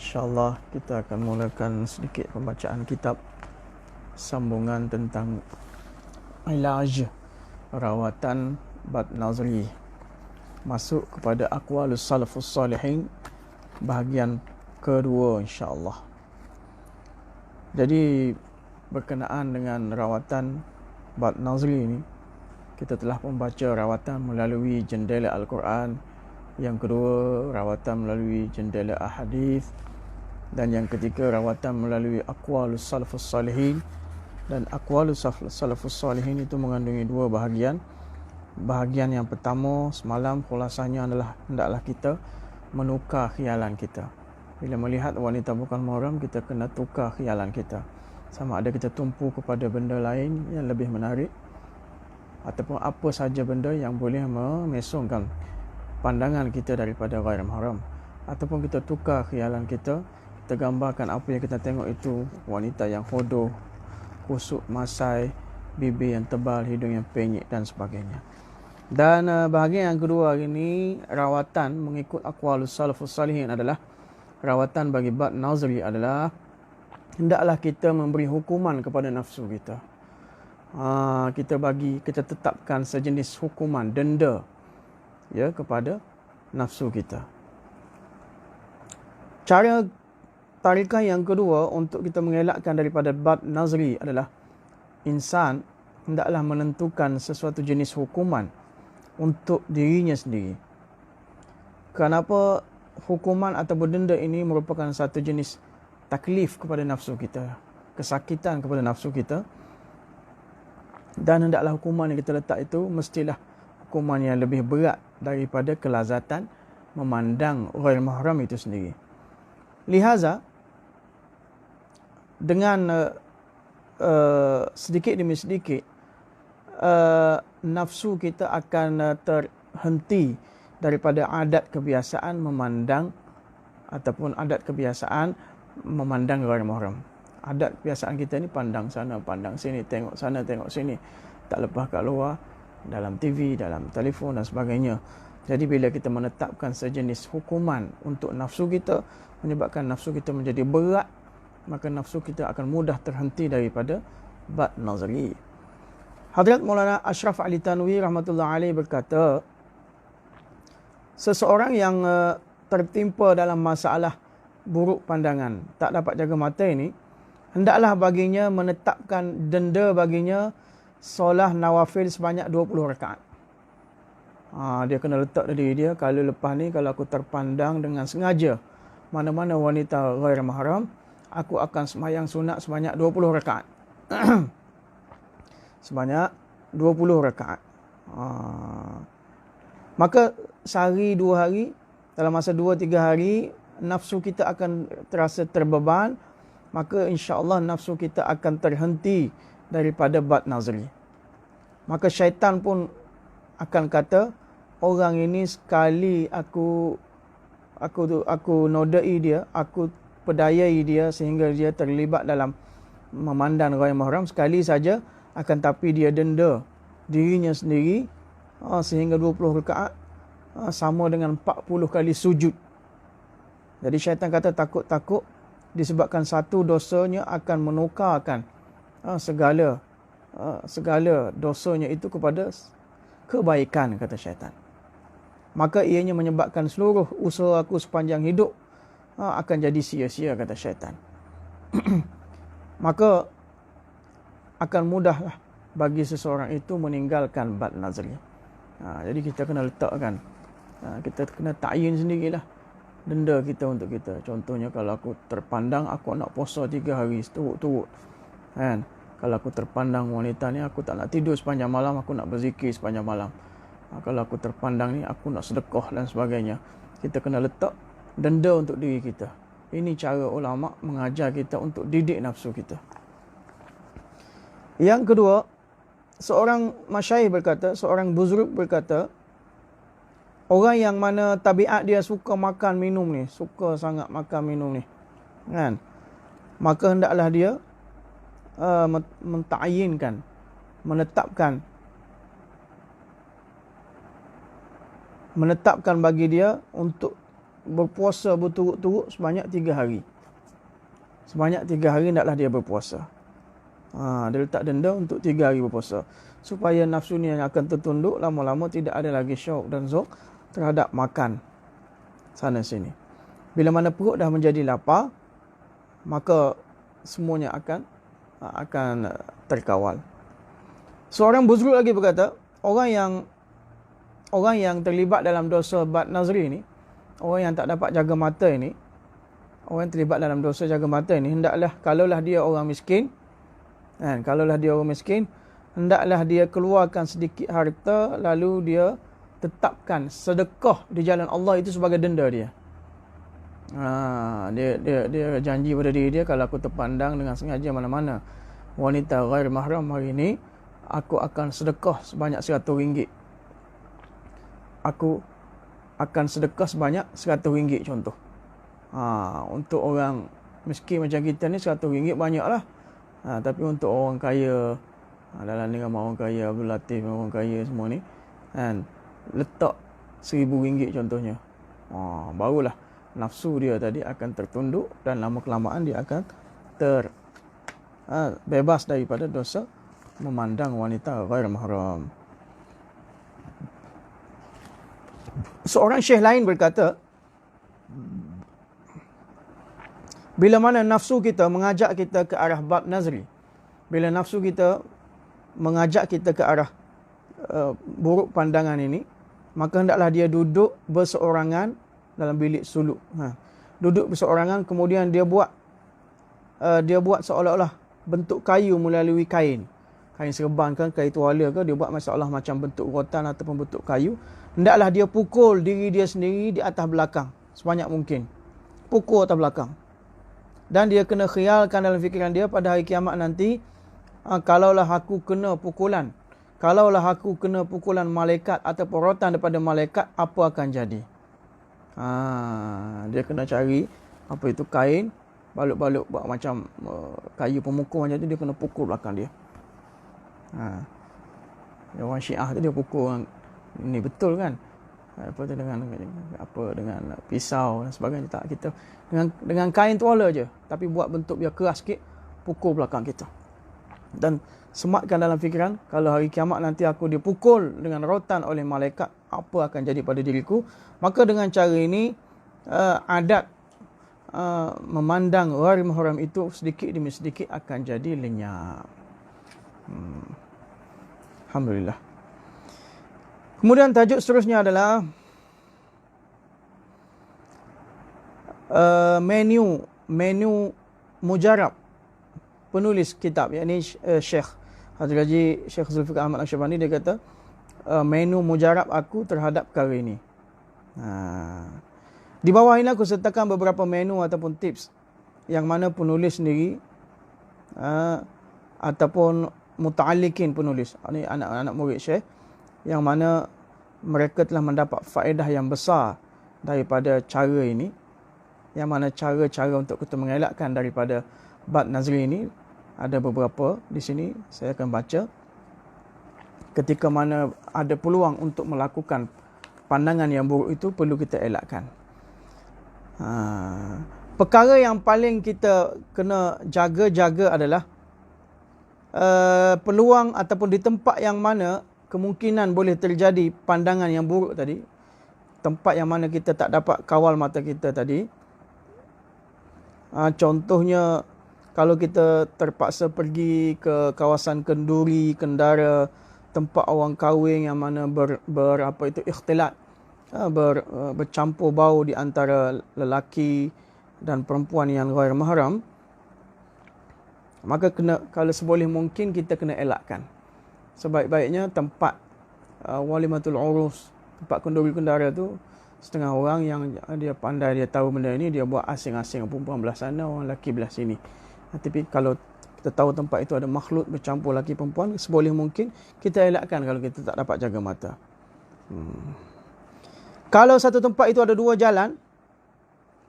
InsyaAllah kita akan mulakan sedikit pembacaan kitab Sambungan tentang Ilaj Rawatan Bad Nazri. Masuk kepada Aqwalus Salafus Salihin Bahagian kedua insyaAllah. Jadi berkenaan dengan rawatan Bad Nazri ini Kita telah membaca rawatan melalui jendela Al-Quran. Yang kedua rawatan melalui jendela Ahadith dan yang ketiga rawatan melalui aqwalus salafus salihin. Dan aqwalus salafus salihin itu mengandungi dua bahagian. Bahagian yang pertama semalam khulasanya adalah hendaklah kita menukar khialan kita. Bila melihat wanita bukan mahram kita kena tukar khialan kita. Sama ada kita tumpu kepada benda lain yang lebih menarik ataupun apa saja benda yang boleh memesongkan pandangan kita daripada ghair mahram. Ataupun kita tukar khialan kita kita gambarkan apa yang kita tengok itu wanita yang hodoh, kusuk masai, bibir yang tebal, hidung yang penyek dan sebagainya. Dan uh, bahagian yang kedua hari ini rawatan mengikut aqwalus salafus salihin adalah rawatan bagi bab nazri adalah hendaklah kita memberi hukuman kepada nafsu kita. Uh, kita bagi kita tetapkan sejenis hukuman denda ya kepada nafsu kita. Cara Tarikah yang kedua untuk kita mengelakkan daripada bab nazri adalah insan hendaklah menentukan sesuatu jenis hukuman untuk dirinya sendiri. Kenapa hukuman atau benda ini merupakan satu jenis taklif kepada nafsu kita, kesakitan kepada nafsu kita. Dan hendaklah hukuman yang kita letak itu mestilah hukuman yang lebih berat daripada kelazatan memandang orang mahram itu sendiri. Lihaza, dengan uh, uh, sedikit demi sedikit uh, nafsu kita akan uh, terhenti daripada adat kebiasaan memandang ataupun adat kebiasaan memandang luar mahram. Adat kebiasaan kita ni pandang sana, pandang sini, tengok sana, tengok sini. Tak lepas kat luar, dalam TV, dalam telefon dan sebagainya. Jadi bila kita menetapkan sejenis hukuman untuk nafsu kita, menyebabkan nafsu kita menjadi berat maka nafsu kita akan mudah terhenti daripada bad nazari. Hadrat Maulana Ashraf Ali Tanwi rahmatullah alaih berkata, seseorang yang uh, tertimpa dalam masalah buruk pandangan, tak dapat jaga mata ini, hendaklah baginya menetapkan denda baginya solah nawafil sebanyak 20 rakaat. Ha, dia kena letak diri dia kalau lepas ni kalau aku terpandang dengan sengaja mana-mana wanita ghair mahram aku akan semayang sunat sebanyak 20 rakaat. sebanyak 20 rakaat. Ha. Maka sehari dua hari, dalam masa dua tiga hari, nafsu kita akan terasa terbeban. Maka insya Allah nafsu kita akan terhenti daripada bad nazri. Maka syaitan pun akan kata, orang ini sekali aku aku aku nodai dia, aku perdayai dia sehingga dia terlibat dalam memandang ghair mahram sekali saja akan tapi dia denda dirinya sendiri ha, sehingga 20 rakaat ha, sama dengan 40 kali sujud. Jadi syaitan kata takut-takut disebabkan satu dosanya akan menukarkan ha, segala segala dosanya itu kepada kebaikan kata syaitan. Maka ianya menyebabkan seluruh usaha aku sepanjang hidup akan jadi sia-sia kata syaitan. Maka akan mudahlah bagi seseorang itu meninggalkan bad nazri. Ha, jadi kita kena letakkan, ha, kita kena ta'yin sendirilah denda kita untuk kita. Contohnya kalau aku terpandang aku nak puasa tiga hari seturut-turut. Kan? Kalau aku terpandang wanita ni aku tak nak tidur sepanjang malam, aku nak berzikir sepanjang malam. Ha, kalau aku terpandang ni aku nak sedekah dan sebagainya. Kita kena letak denda untuk diri kita. Ini cara ulama mengajar kita untuk didik nafsu kita. Yang kedua, seorang masyayikh berkata, seorang buzruk berkata, orang yang mana tabiat dia suka makan minum ni, suka sangat makan minum ni. Kan? Maka hendaklah dia uh, mentayinkan, menetapkan menetapkan bagi dia untuk berpuasa berturut-turut sebanyak tiga hari. Sebanyak tiga hari hendaklah dia berpuasa. Ha, dia letak denda untuk tiga hari berpuasa. Supaya nafsu ni yang akan tertunduk, lama-lama tidak ada lagi syok dan zok terhadap makan sana sini. Bila mana perut dah menjadi lapar, maka semuanya akan akan terkawal. Seorang buzruk lagi berkata, orang yang orang yang terlibat dalam dosa bad nazri ini, orang yang tak dapat jaga mata ini, orang yang terlibat dalam dosa jaga mata ini, hendaklah kalaulah dia orang miskin, kan, kalaulah dia orang miskin, hendaklah dia keluarkan sedikit harta lalu dia tetapkan sedekah di jalan Allah itu sebagai denda dia. Ha, dia, dia dia janji pada diri dia kalau aku terpandang dengan sengaja mana-mana wanita ghair mahram hari ini aku akan sedekah sebanyak seratus ringgit. Aku akan sedekah sebanyak seratus ringgit contoh. Ha, untuk orang miskin macam kita ni seratus ringgit banyaklah. Ha, tapi untuk orang kaya ha, dalam dengan orang kaya Abdul Latif orang kaya semua ni kan letak seribu ringgit contohnya. Ha, barulah nafsu dia tadi akan tertunduk dan lama kelamaan dia akan ter ha, bebas daripada dosa memandang wanita ghair mahram. Seorang syekh lain berkata, bila mana nafsu kita mengajak kita ke arah bab nazri, bila nafsu kita mengajak kita ke arah uh, buruk pandangan ini, maka hendaklah dia duduk berseorangan dalam bilik suluk. Ha. Duduk berseorangan kemudian dia buat uh, dia buat seolah-olah bentuk kayu melalui kain. Kain serban kan, kain tuala ke, dia buat masalah macam bentuk rotan ataupun bentuk kayu. Hendaklah dia pukul diri dia sendiri di atas belakang sebanyak mungkin. Pukul atas belakang. Dan dia kena khialkan dalam fikiran dia pada hari kiamat nanti, uh, kalaulah aku kena pukulan, kalaulah aku kena pukulan malaikat atau rotan daripada malaikat, apa akan jadi? Ha, dia kena cari apa itu kain balut-balut buat macam uh, kayu pemukul macam tu dia kena pukul belakang dia. Ha. Orang Syiah tu dia pukul ni betul kan? Apa tu dengan apa dengan pisau dan sebagainya tak kita dengan dengan kain tuala je tapi buat bentuk biar keras sikit pukul belakang kita. Dan sematkan dalam fikiran kalau hari kiamat nanti aku dipukul dengan rotan oleh malaikat apa akan jadi pada diriku maka dengan cara ini uh, adat uh, memandang ghairi mahram itu sedikit demi sedikit akan jadi lenyap hmm. alhamdulillah kemudian tajuk seterusnya adalah uh, menu menu mujarab penulis kitab yakni uh, Syekh Hadrat Haji Syekh Zulfikar Ahmad Al-Syabani dia kata uh, menu mujarab aku terhadap perkara ini. Ha. Di bawah ini aku sertakan beberapa menu ataupun tips yang mana penulis sendiri uh, ataupun muta'allikin penulis. Ini anak-anak murid Syekh yang mana mereka telah mendapat faedah yang besar daripada cara ini. Yang mana cara-cara untuk kita mengelakkan daripada bab nazri ini ada beberapa di sini saya akan baca ketika mana ada peluang untuk melakukan pandangan yang buruk itu perlu kita elakkan. Ha, perkara yang paling kita kena jaga-jaga adalah uh, peluang ataupun di tempat yang mana kemungkinan boleh terjadi pandangan yang buruk tadi, tempat yang mana kita tak dapat kawal mata kita tadi. Uh, contohnya kalau kita terpaksa pergi ke kawasan kenduri, kendara, tempat orang kahwin yang mana ber, ber apa itu ikhtilat. Ha, ber, uh, bercampur bau di antara lelaki dan perempuan yang ghair mahram maka kena kalau seboleh mungkin kita kena elakkan sebaik-baiknya tempat uh, walimatul urus. Tempat kenduri kendara tu setengah orang yang dia pandai dia tahu benda ini dia buat asing-asing. Perempuan belah sana orang lelaki belah sini. Ha, tapi kalau kita tahu tempat itu ada makhluk bercampur laki perempuan seboleh mungkin kita elakkan kalau kita tak dapat jaga mata. Hmm. kalau satu tempat itu ada dua jalan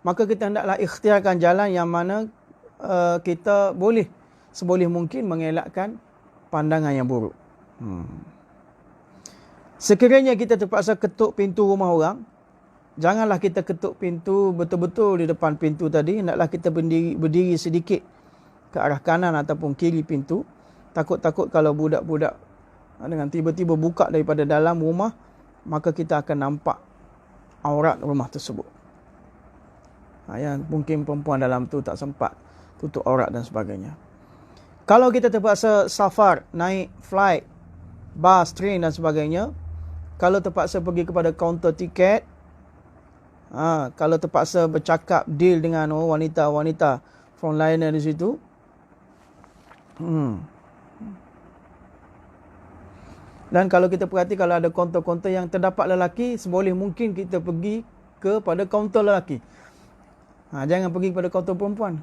maka kita hendaklah ikhtiarkan jalan yang mana uh, kita boleh seboleh mungkin mengelakkan pandangan yang buruk hmm. sekiranya kita terpaksa ketuk pintu rumah orang janganlah kita ketuk pintu betul-betul di depan pintu tadi. Hendaklah kita berdiri, berdiri sedikit ke arah kanan ataupun kiri pintu. Takut-takut kalau budak-budak dengan tiba-tiba buka daripada dalam rumah, maka kita akan nampak aurat rumah tersebut. Ha, ya, mungkin perempuan dalam tu tak sempat tutup aurat dan sebagainya. Kalau kita terpaksa safar, naik flight, bus, train dan sebagainya, kalau terpaksa pergi kepada kaunter tiket, Ha, kalau terpaksa bercakap deal dengan oh, wanita-wanita frontliner di situ. Hmm. Dan kalau kita perhati kalau ada kaunter-kaunter yang terdapat lelaki, seboleh mungkin kita pergi kepada kaunter lelaki. Ha, jangan pergi kepada kaunter perempuan.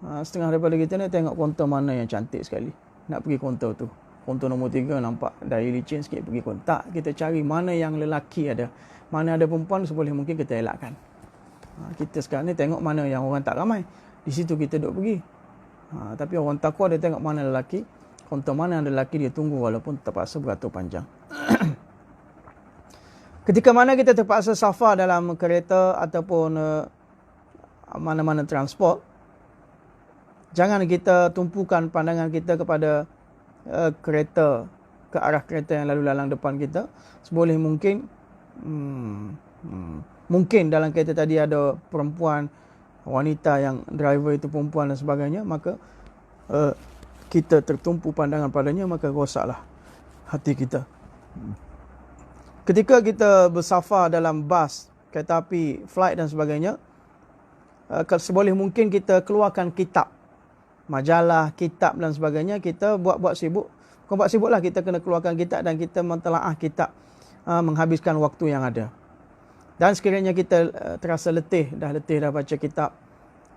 Ha, setengah daripada kita ni tengok kaunter mana yang cantik sekali. Nak pergi kaunter tu. Kaunter nombor tiga nampak dari licin sikit pergi kaunter. Tak, kita cari mana yang lelaki ada mana ada perempuan seboleh mungkin kita elakkan. Ha, kita sekarang ni tengok mana yang orang tak ramai. Di situ kita duduk pergi. Ha, tapi orang takut dia tengok mana lelaki. Kontor mana ada lelaki dia tunggu walaupun terpaksa beratur panjang. Ketika mana kita terpaksa safar dalam kereta ataupun uh, mana-mana transport. Jangan kita tumpukan pandangan kita kepada uh, kereta ke arah kereta yang lalu lalang depan kita. Seboleh mungkin Hmm. Hmm. Mungkin dalam kereta tadi ada perempuan, wanita yang driver itu perempuan dan sebagainya, maka uh, kita tertumpu pandangan padanya, maka rosaklah hati kita. Ketika kita bersafar dalam bas, kereta api, flight dan sebagainya, uh, seboleh mungkin kita keluarkan kitab, majalah, kitab dan sebagainya, kita buat-buat sibuk. Kau buat sibuklah kita kena keluarkan kitab dan kita mentelaah kitab uh, menghabiskan waktu yang ada. Dan sekiranya kita uh, terasa letih, dah letih dah baca kitab.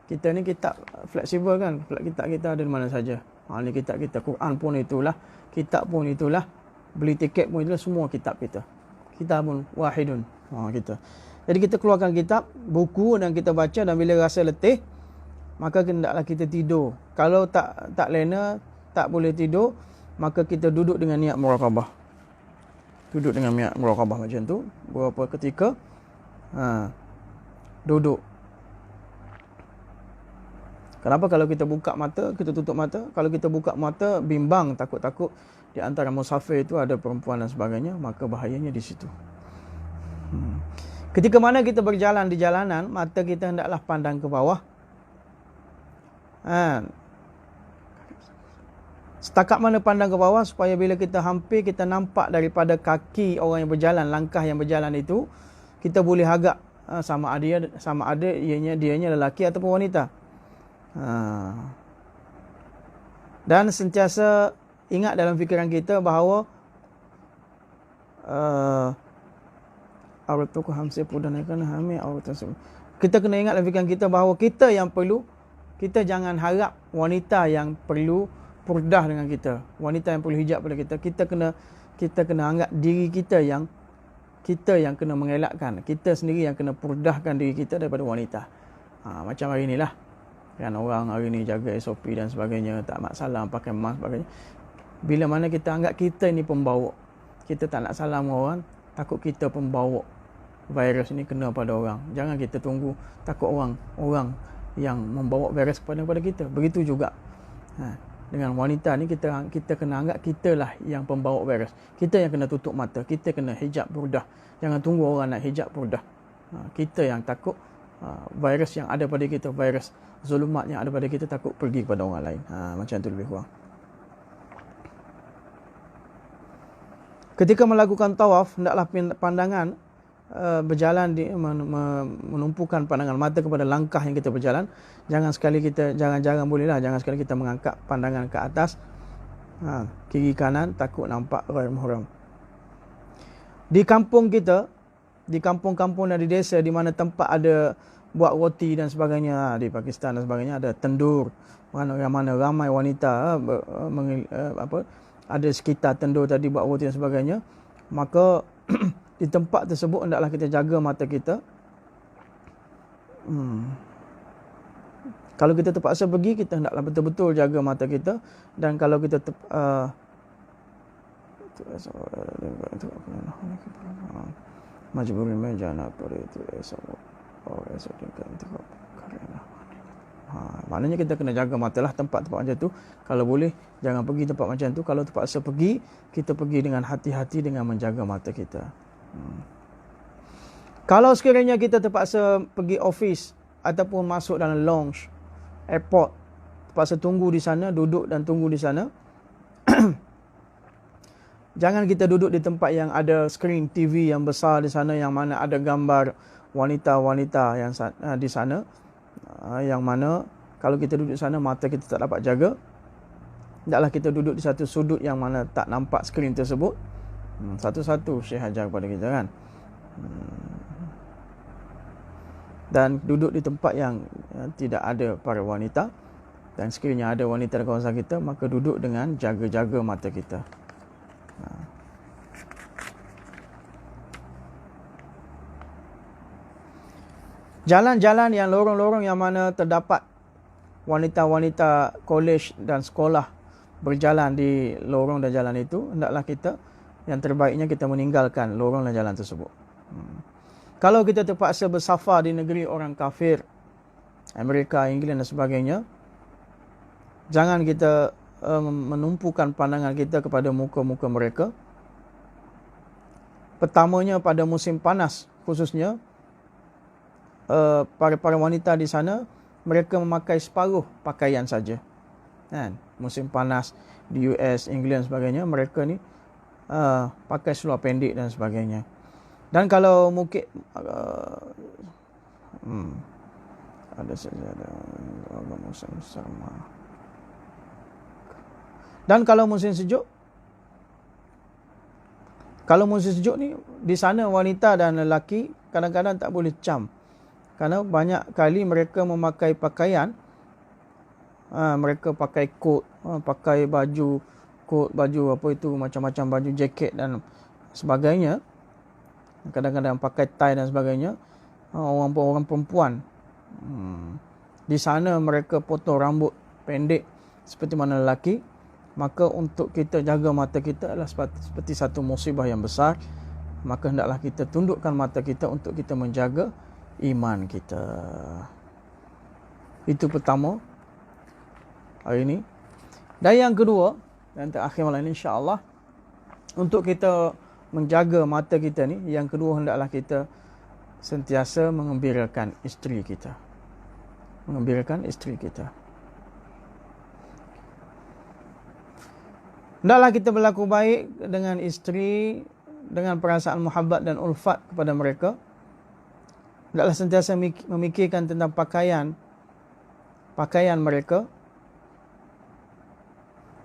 Kita ni kitab fleksibel kan, kitab kita ada di mana saja. Ha ni kitab kita, Quran pun itulah, kitab pun itulah, beli tiket pun itulah semua kitab kita. Kitabun wahidun. Ha kita. Jadi kita keluarkan kitab, buku dan kita baca dan bila rasa letih, maka hendaklah kita tidur. Kalau tak tak lena, tak boleh tidur, maka kita duduk dengan niat muraqabah duduk dengan miak muraqabah macam tu. Beberapa ketika ha, duduk. Kenapa kalau kita buka mata kita tutup mata? Kalau kita buka mata bimbang takut-takut di antara musafir itu ada perempuan dan sebagainya maka bahayanya di situ. Hmm. ketika mana kita berjalan di jalanan mata kita hendaklah pandang ke bawah ha, Setakat mana pandang ke bawah supaya bila kita hampir kita nampak daripada kaki orang yang berjalan, langkah yang berjalan itu, kita boleh agak ha, sama ada sama ada ianya dianya lelaki ataupun wanita. Ha. Dan sentiasa ingat dalam fikiran kita bahawa uh. Kita kena ingat dalam fikiran kita bahawa kita yang perlu kita jangan harap wanita yang perlu purdah dengan kita. Wanita yang perlu hijab pada kita. Kita kena kita kena anggap diri kita yang kita yang kena mengelakkan. Kita sendiri yang kena purdahkan diri kita daripada wanita. Ha, macam hari inilah. Kan orang hari ini jaga SOP dan sebagainya. Tak masalah pakai mask sebagainya. Bila mana kita anggap kita ni pembawa. Kita tak nak salam orang. Takut kita pembawa virus ini kena pada orang. Jangan kita tunggu takut orang orang yang membawa virus kepada kepada kita. Begitu juga. Ha, dengan wanita ni kita kita kena anggap kita lah yang pembawa virus. Kita yang kena tutup mata, kita kena hijab burdah. Jangan tunggu orang nak hijab burdah. Ha, kita yang takut ha, virus yang ada pada kita, virus zulumat yang ada pada kita takut pergi kepada orang lain. Ha, macam tu lebih kurang. Ketika melakukan tawaf, hendaklah pandangan uh, berjalan di menumpukan pandangan mata kepada langkah yang kita berjalan. Jangan sekali kita jangan-jangan bolehlah jangan sekali kita mengangkat pandangan ke atas. Ha, kiri kanan takut nampak ghair mahram di kampung kita di kampung-kampung dan di desa di mana tempat ada buat roti dan sebagainya ha, di Pakistan dan sebagainya ada tendur. Mana yang mana ramai wanita ha, ber, uh, apa ada sekitar tendur tadi buat roti dan sebagainya. Maka di tempat tersebut hendaklah kita jaga mata kita. Hmm. Kalau kita terpaksa pergi, kita hendaklah betul-betul jaga mata kita. Dan kalau kita ter, uh, majburi mejana pada itu esok oh esok tinggal itu kerana Ha, maknanya kita kena jaga mata lah tempat-tempat macam tu. Kalau boleh, jangan pergi tempat macam tu. Kalau terpaksa pergi, kita pergi dengan hati-hati dengan menjaga mata kita. Kalau sekiranya kita terpaksa pergi office ataupun masuk dalam lounge, airport, terpaksa tunggu di sana, duduk dan tunggu di sana, Jangan kita duduk di tempat yang ada screen TV yang besar di sana yang mana ada gambar wanita-wanita yang uh, di sana uh, yang mana kalau kita duduk di sana mata kita tak dapat jaga. Hendaklah kita duduk di satu sudut yang mana tak nampak skrin tersebut. Hmm, satu-satu Syekh ajar kepada kita kan. Hmm. Dan duduk di tempat yang uh, tidak ada para wanita dan sekiranya ada wanita di kawasan kita maka duduk dengan jaga-jaga mata kita. Jalan-jalan yang lorong-lorong yang mana terdapat wanita-wanita kolej dan sekolah berjalan di lorong dan jalan itu, hendaklah kita yang terbaiknya kita meninggalkan lorong dan jalan tersebut. Hmm. Kalau kita terpaksa bersafar di negeri orang kafir, Amerika, Inggeris dan sebagainya, jangan kita um, menumpukan pandangan kita kepada muka-muka mereka. Pertamanya pada musim panas khususnya, Uh, para para wanita di sana mereka memakai separuh pakaian saja. Kan? Musim panas di US, England sebagainya mereka ni uh, pakai seluar pendek dan sebagainya. Dan kalau mungkin uh, hmm, ada saja ada musim sama. Dan kalau musim sejuk kalau musim sejuk ni di sana wanita dan lelaki kadang-kadang tak boleh cam kerana banyak kali mereka memakai pakaian ha, mereka pakai coat ha, pakai baju coat baju apa itu macam-macam baju jaket dan sebagainya kadang-kadang pakai tie dan sebagainya ha, orang orang perempuan hmm. di sana mereka potong rambut pendek seperti mana lelaki maka untuk kita jaga mata kita adalah seperti, seperti satu musibah yang besar maka hendaklah kita tundukkan mata kita untuk kita menjaga iman kita. Itu pertama hari ini. Dan yang kedua dan terakhir malam ini insya-Allah untuk kita menjaga mata kita ni yang kedua hendaklah kita sentiasa mengembirakan isteri kita. Mengembirakan isteri kita. Hendaklah kita berlaku baik dengan isteri dengan perasaan muhabbat dan ulfat kepada mereka hendaklah sentiasa memikirkan tentang pakaian pakaian mereka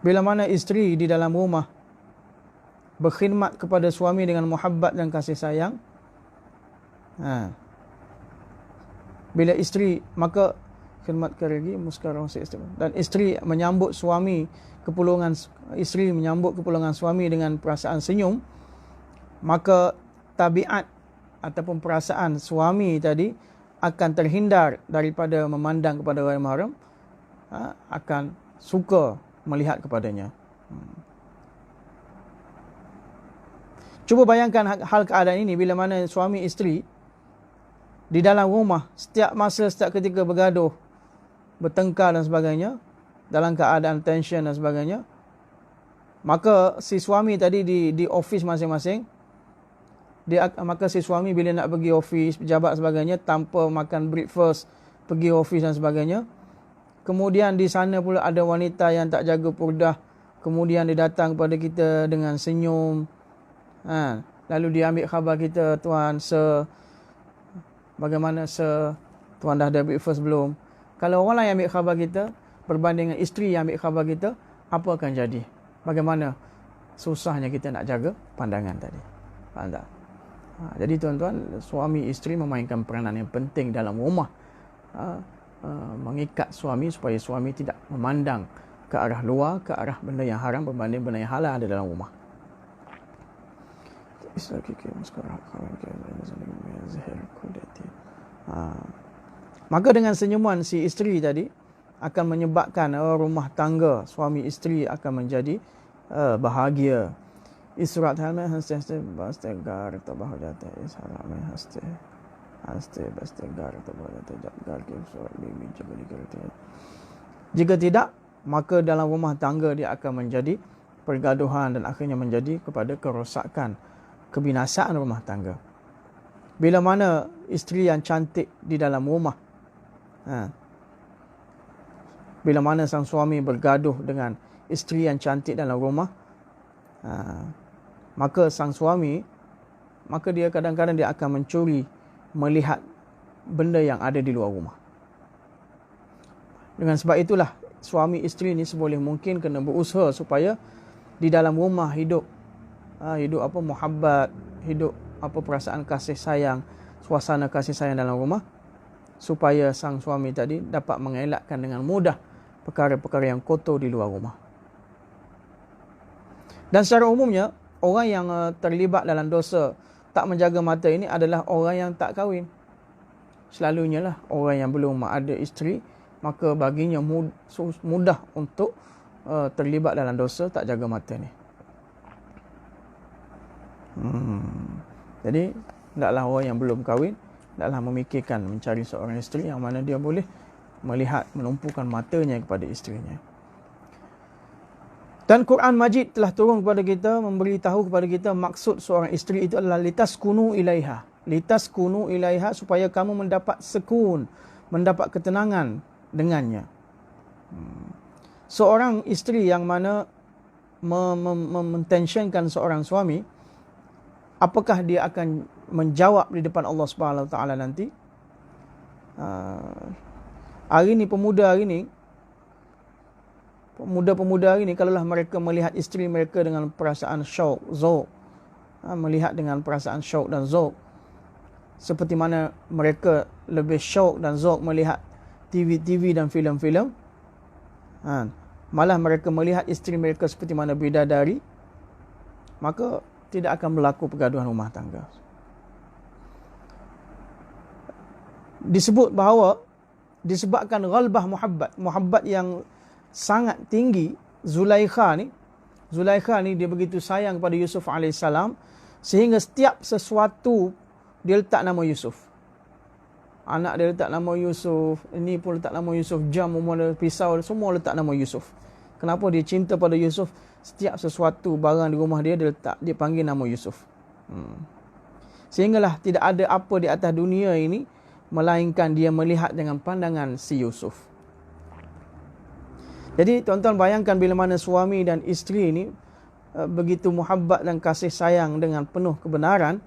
bila mana isteri di dalam rumah berkhidmat kepada suami dengan muhabbat dan kasih sayang ha. bila isteri maka khidmat kerja muskarah isteri dan isteri menyambut suami kepulungan isteri menyambut kepulungan suami dengan perasaan senyum maka tabiat ataupun perasaan suami tadi akan terhindar daripada memandang kepada orang mahram ha, akan suka melihat kepadanya. Hmm. Cuba bayangkan hal keadaan ini bila mana suami isteri di dalam rumah setiap masa setiap ketika bergaduh, bertengkar dan sebagainya dalam keadaan tension dan sebagainya maka si suami tadi di di office masing-masing dia maka si suami bila nak pergi office pejabat sebagainya tanpa makan breakfast pergi office dan sebagainya kemudian di sana pula ada wanita yang tak jaga purdah. Kemudian dia datang kepada kita dengan senyum. Ha. lalu dia ambil khabar kita tuan se bagaimana se tuan dah ada breakfast belum? Kalau orang lain ambil khabar kita berbanding dengan isteri yang ambil khabar kita apa akan jadi? Bagaimana susahnya kita nak jaga pandangan tadi? Faham tak? Ha, jadi tuan-tuan, suami isteri memainkan peranan yang penting dalam rumah. Ha, ha, mengikat suami supaya suami tidak memandang ke arah luar, ke arah benda yang haram berbanding benda yang halal ada dalam rumah. Maka dengan senyuman si isteri tadi akan menyebabkan uh, rumah tangga suami isteri akan menjadi uh, bahagia Israt hame haste haste baste gar tabah jate ishar hame haste haste baste gar tabah jate jab gar ke surat bibi jabali kerti. Jika tidak, maka dalam rumah tangga dia akan menjadi pergaduhan dan akhirnya menjadi kepada kerosakan, kebinasaan rumah tangga. Bila mana isteri yang cantik di dalam rumah, ha, bila mana sang suami bergaduh dengan isteri yang cantik dalam rumah, ha, maka sang suami maka dia kadang-kadang dia akan mencuri melihat benda yang ada di luar rumah. Dengan sebab itulah suami isteri ni seboleh mungkin kena berusaha supaya di dalam rumah hidup ha, hidup apa muhabbat, hidup apa perasaan kasih sayang, suasana kasih sayang dalam rumah supaya sang suami tadi dapat mengelakkan dengan mudah perkara-perkara yang kotor di luar rumah. Dan secara umumnya orang yang uh, terlibat dalam dosa tak menjaga mata ini adalah orang yang tak kahwin. Selalunya lah orang yang belum ada isteri maka baginya mudah untuk uh, terlibat dalam dosa tak jaga mata ni. Hmm. Jadi hendaklah orang yang belum kahwin hendaklah memikirkan mencari seorang isteri yang mana dia boleh melihat menumpukan matanya kepada isterinya. Dan Quran Majid telah turun kepada kita memberi tahu kepada kita maksud seorang isteri itu adalah litas kunu ilaiha. Litas kunu ilaiha supaya kamu mendapat sekun, mendapat ketenangan dengannya. Seorang isteri yang mana mentensionkan seorang suami, apakah dia akan menjawab di depan Allah Subhanahu Taala nanti? Uh, hari ini pemuda hari ini pemuda-pemuda hari ini kalaulah mereka melihat isteri mereka dengan perasaan syok, zok, ha, melihat dengan perasaan syok dan zok, seperti mana mereka lebih syok dan zok melihat TV-TV dan filem-filem, ha, malah mereka melihat isteri mereka seperti mana bidadari, maka tidak akan berlaku pergaduhan rumah tangga. Disebut bahawa disebabkan ghalbah muhabbat, muhabbat yang sangat tinggi Zulaikha ni. Zulaikha ni dia begitu sayang kepada Yusuf AS sehingga setiap sesuatu dia letak nama Yusuf. Anak dia letak nama Yusuf ini pun letak nama Yusuf jam umur pisau semua letak nama Yusuf. Kenapa dia cinta pada Yusuf? Setiap sesuatu barang di rumah dia dia letak dia panggil nama Yusuf. Hmm. sehinggalah tidak ada apa di atas dunia ini melainkan dia melihat dengan pandangan si Yusuf jadi tuan-tuan bayangkan bila mana suami dan isteri ini uh, begitu muhabbat dan kasih sayang dengan penuh kebenaran,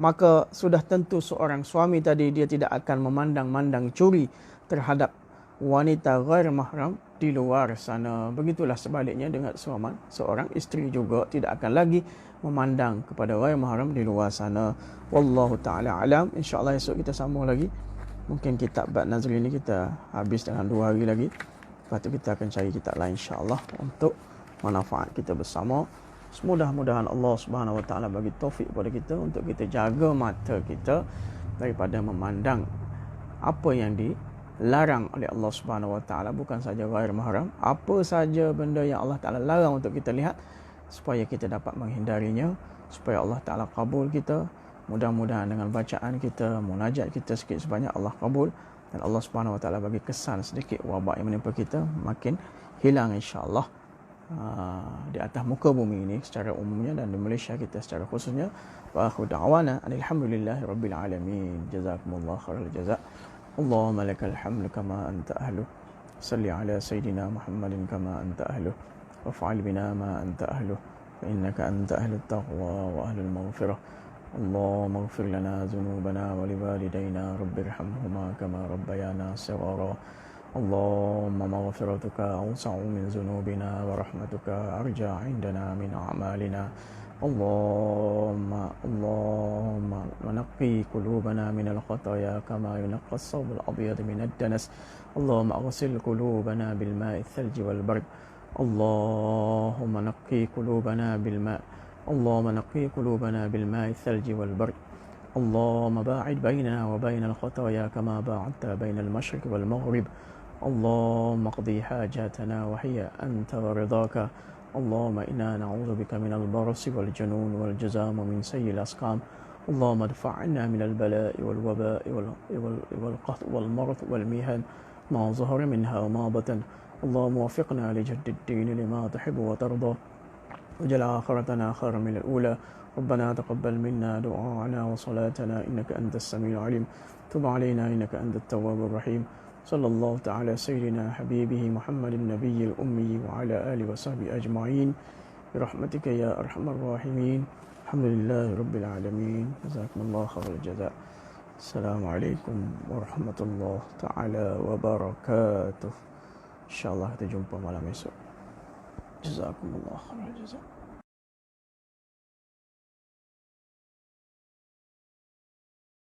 maka sudah tentu seorang suami tadi dia tidak akan memandang-mandang curi terhadap wanita ghair mahram di luar sana. Begitulah sebaliknya dengan suami seorang isteri juga tidak akan lagi memandang kepada ghair mahram di luar sana. Wallahu taala alam. Insya-Allah esok kita sambung lagi. Mungkin kitab Bab Nazri ini kita habis dalam dua hari lagi. Lepas tu kita akan cari kitab lain insya-Allah untuk manfaat kita bersama. Semudah-mudahan Allah Subhanahu Wa Taala bagi taufik kepada kita untuk kita jaga mata kita daripada memandang apa yang dilarang oleh Allah Subhanahu Wa Taala bukan saja ghair mahram, apa saja benda yang Allah Taala larang untuk kita lihat supaya kita dapat menghindarinya, supaya Allah Taala kabul kita. Mudah-mudahan dengan bacaan kita, munajat kita sikit sebanyak Allah kabul dan Allah Subhanahu Wa Taala bagi kesan sedikit wabak yang menimpa kita makin hilang insya-Allah uh, di atas muka bumi ini secara umumnya dan di Malaysia kita secara khususnya. Wa akhu da'wana alhamdulillahi rabbil alamin. Jazakumullah khairal jazak. Allahumma lakal hamdu kama anta ahlu salli ala sayidina Muhammadin kama anta ahlu waf'al bina ma anta ahlu fa innaka anta ahlu taqwa wa ahlu al-maghfirah اللهم اغفر لنا ذنوبنا ولوالدينا رب ارحمهما كما ربيانا صغارا. اللهم مغفرتك أوسع من ذنوبنا ورحمتك أرجى عندنا من أعمالنا. اللهم اللهم ونقي قلوبنا من الخطايا كما ينقى الصوب الأبيض من الدنس. اللهم أغسل قلوبنا بالماء الثلج والبرد. اللهم نقي قلوبنا بالماء اللهم نقي قلوبنا بالماء الثلج والبرد. اللهم باعد بيننا وبين الخطايا كما باعدت بين المشرق والمغرب. اللهم اقضي حاجاتنا وهي أنت ورضاك. اللهم إنا نعوذ بك من البرص والجنون والجزام ومن سيء الأسقام. اللهم ادفع عنا من البلاء والوباء والقهط والمرض والمهن ما ظهر منها وما بطن. اللهم وفقنا لجد الدين لما تحب وترضى. وجل آخرتنا خيرا من الأولى. ربنا تقبل منا دعاءنا وصلاتنا إنك أنت السميع العليم. تب علينا إنك أنت التواب الرحيم. صلى الله تعالى سيدنا حبيبه محمد النبي الأمي وعلى آله وصحبه أجمعين. برحمتك يا أرحم الراحمين. الحمد لله رب العالمين. جزاكم الله خير الجزاء. السلام عليكم ورحمة الله تعالى وبركاته. إن شاء الله kita jumpa malam جزاكم الله خير الجزاء.